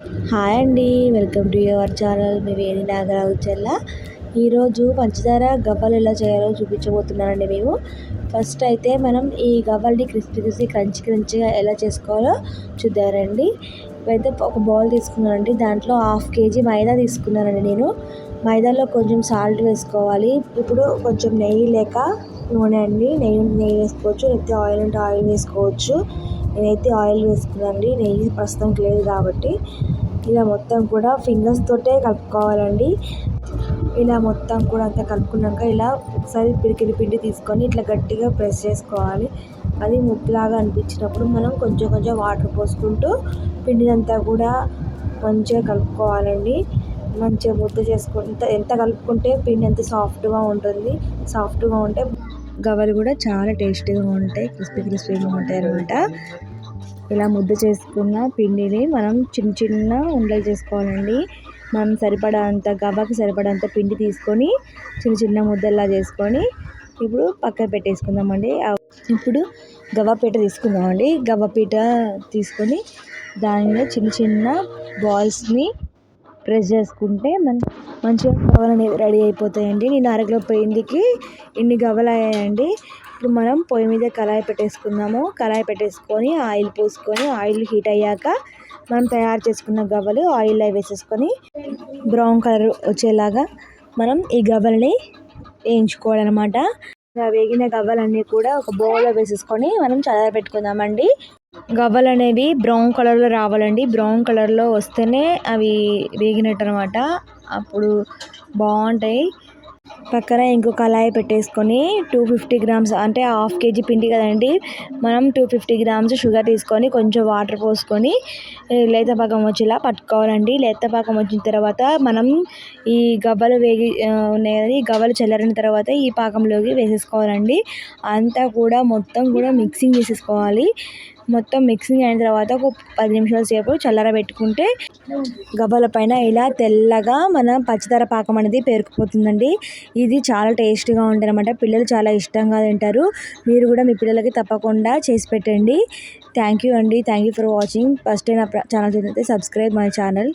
Hi అండి welcome to your channel. మీ వేణి నాగరాజు చెల్ల. ఈరోజు పంచదార గవ్వలు ఎలా చేయాలో చూపించబోతున్నానండి మేము. ఫస్ట్ అయితే మనం ఈ గవ్వల్ని క్రిస్పీ క్రిస్పీ క్రంచి క్రంచిగా ఎలా చేసుకోవాలో చూద్దారండి అయితే ఒక బౌల్ తీసుకున్నానండి. దాంట్లో హాఫ్ కేజీ మైదా తీసుకున్నానండి నేను. మైదాలో కొంచెం సాల్ట్ వేసుకోవాలి. ఇప్పుడు కొంచెం నెయ్యి లేక నూనె అండి. నెయ్యి నెయ్యి వేసుకోవచ్చు లేకపోతే ఆయిల్ ఉంటే ఆయిల్ వేసుకోవచ్చు. నేనైతే ఆయిల్ వేసుకున్నానండి. నెయ్యి ప్రస్తుతానికి లేదు కాబట్టి ఇలా మొత్తం కూడా ఫింగర్స్ తోటే కలుపుకోవాలండి. ఇలా మొత్తం కూడా అంతా కలుపుకున్నాక ఇలా ఒకసారి పిడికిడి పిండి తీసుకొని ఇట్లా గట్టిగా ప్రెస్ చేసుకోవాలి. అది ముప్పులాగా అనిపించినప్పుడు మనం కొంచెం కొంచెం వాటర్ పోసుకుంటూ పిండినంతా కూడా మంచిగా కలుపుకోవాలండి. మంచిగా ముద్ద చేసుకుంటే ఎంత కలుపుకుంటే పిండి అంత సాఫ్ట్గా ఉంటుంది. సాఫ్ట్గా ఉంటే గవ్వలు కూడా చాలా టేస్టీగా ఉంటాయి క్రిస్పీ క్రిస్పీగా ఉంటాయి అనమాట ఇలా ముద్ద చేసుకున్న పిండిని మనం చిన్న చిన్న ఉండలు చేసుకోవాలండి. మనం సరిపడంత గవ్వకి సరిపడంత పిండి తీసుకొని చిన్న చిన్న ముద్దల్లా చేసుకొని ఇప్పుడు పక్కన పెట్టేసుకుందామండి. ఇప్పుడు గవ్వపీట తీసుకుందామండి. గవ్వపీట తీసుకొని దానిలో చిన్న చిన్న బాల్స్ని ప్రెస్ చేసుకుంటే మన మంచిగా గవ్వలు అనేవి రెడీ అయిపోతాయండి. నేను అరకిలో పిండికి ఇన్ని గవ్వలు అయ్యాయండి ఇప్పుడు మనం పొయ్యి మీద కళాయి పెట్టేసుకుందాము. కళాయి పెట్టేసుకొని ఆయిల్ పోసుకొని ఆయిల్ హీట్ అయ్యాక మనం తయారు చేసుకున్న గవ్వలు ఆయిల్లో వేసేసుకొని బ్రౌన్ కలర్ వచ్చేలాగా మనం ఈ గవ్వల్ని వేయించుకోవాలన్నమాట. వేగిన గవ్వలన్నీ కూడా ఒక బౌల్లో వేసేసుకొని మనం చల్లార పెట్టుకుందామండి గవ్వలు అనేవి బ్రౌన్ కలర్లో రావాలండి. బ్రౌన్ కలర్లో వస్తేనే అవి వేగినట్టు అనమాట అప్పుడు బాగుంటాయి. పక్కన ఇంకో కళాయి పెట్టేసుకొని టూ ఫిఫ్టీ గ్రామ్స్ అంటే హాఫ్ కేజీ పిండి కదండి. మనం టూ ఫిఫ్టీ గ్రామ్స్ షుగర్ తీసుకొని కొంచెం వాటర్ పోసుకొని లేత పాకం వచ్చేలా పట్టుకోవాలండి. లేత పాకం వచ్చిన తర్వాత మనం ఈ గవ్వలు వేగి ఉన్నాయి కదా ఈ గవ్వలు చల్లారిన తర్వాత ఈ పాకంలోకి వేసేసుకోవాలండి. అంతా కూడా మొత్తం కూడా మిక్సింగ్ చేసేసుకోవాలి. మొత్తం మిక్సింగ్ అయిన తర్వాత ఒక పది నిమిషాల సేపు చల్లారబెట్టుకుంటే గవ్వల పైన ఇలా తెల్లగా మన పచ్చిదార పాకం అనేది పేరుకుపోతుందండి. ఇది చాలా టేస్టీగా ఉంటుంది అనమాట పిల్లలు చాలా ఇష్టంగా తింటారు. మీరు కూడా మీ పిల్లలకి తప్పకుండా చేసి పెట్టండి. థ్యాంక్ యూ అండి. Thank you for watching first నా ఛానల్ అయితే సబ్స్క్రైబ్ మై ఛానల్